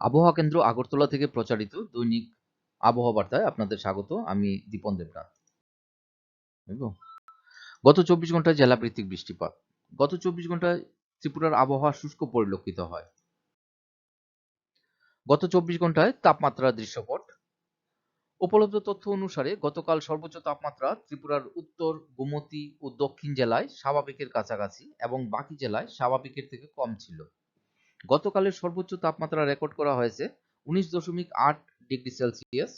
আবহাওয়া কেন্দ্র আগরতলা থেকে প্রচারিত দৈনিক আবহাওয়া বার্তায় আপনাদের স্বাগত, আমি দীপন দেবনাথ? গত চব্বিশ ঘন্টায় জেলাভিত্তিক বৃষ্টিপাত। গত চব্বিশ ঘন্টায় ত্রিপুরার আবহাওয়া শুষ্ক পরিলক্ষিত হয়। গত চব্বিশ ঘন্টায় তাপমাত্রা দৃশ্যপট। উপলব্ধ তথ্য অনুসারে গতকাল সর্বোচ্চ তাপমাত্রা ত্রিপুরার উত্তর, গোমতী ও দক্ষিণ জেলায় স্বাভাবিকের কাছাকাছি এবং বাকি জেলায় স্বাভাবিকের থেকে কম ছিল। গতকালের সর্বোচ্চ তাপমাত্রা রেকর্ড করা হয়েছে উনিশ দশমিক আট ডিগ্রি সেলসিয়াস,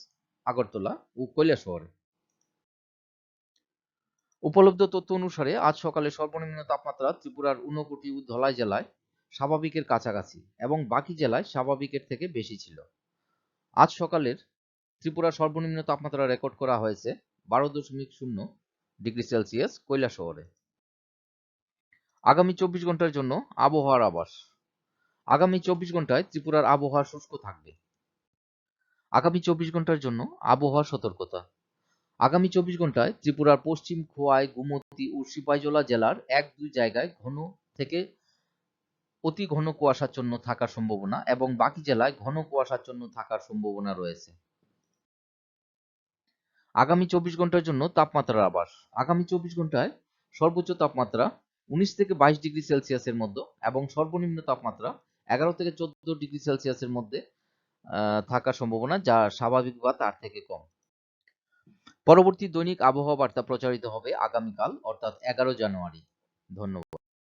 আগরতলা ও কৈলাসহরে উপলব্ধ তথ্য অনুসারে আজ সকালে সর্বনিম্ন তাপমাত্রা ত্রিপুরার ঊনকোটি ও ধলাই জেলায় স্বাভাবিকের কাছাকাছি এবং বাকি জেলায় স্বাভাবিকের থেকে বেশি ছিল। আজ সকালের ত্রিপুরার সর্বনিম্ন তাপমাত্রা রেকর্ড করা হয়েছে বারো দশমিক শূন্য ডিগ্রি সেলসিয়াস কৈলাসহরে আগামী চব্বিশ ঘণ্টার জন্য আবহাওয়ার আবাস আগামী চব্বিশ ঘন্টায় ত্রিপুরার আবহাওয়া শুষ্ক থাকবে। আগামী চব্বিশ ঘণ্টার জন্য আবহাওয়া সতর্কতা। আগামী চব্বিশ ঘন্টায় ত্রিপুরার পশ্চিম খোয়াই, গুমতি ও সিপাহীজলা জেলার এক দুই জায়গায় ঘন থেকে অতি ঘন কুয়াশাচ্ছন্ন থাকার সম্ভাবনা এবং বাকি জেলায় ঘন কুয়াশাচ্ছন্ন থাকার সম্ভাবনা রয়েছে। আগামী চব্বিশ ঘণ্টার জন্য তাপমাত্রার আবাস আগামী চব্বিশ ঘন্টায় সর্বোচ্চ তাপমাত্রা উনিশ থেকে বাইশ ডিগ্রি সেলসিয়াসের মধ্যে এবং সর্বনিম্ন তাপমাত্রা এগারো থেকে চোদ্দ ডিগ্রি সেলসিয়াসের মধ্যে থাকার সম্ভাবনা, যা স্বাভাবিক বা তার থেকে কম। পরবর্তী দৈনিক আবহাওয়া বার্তা প্রচারিত হবে আগামীকাল, অর্থাৎ এগারো জানুয়ারি। ধন্যবাদ।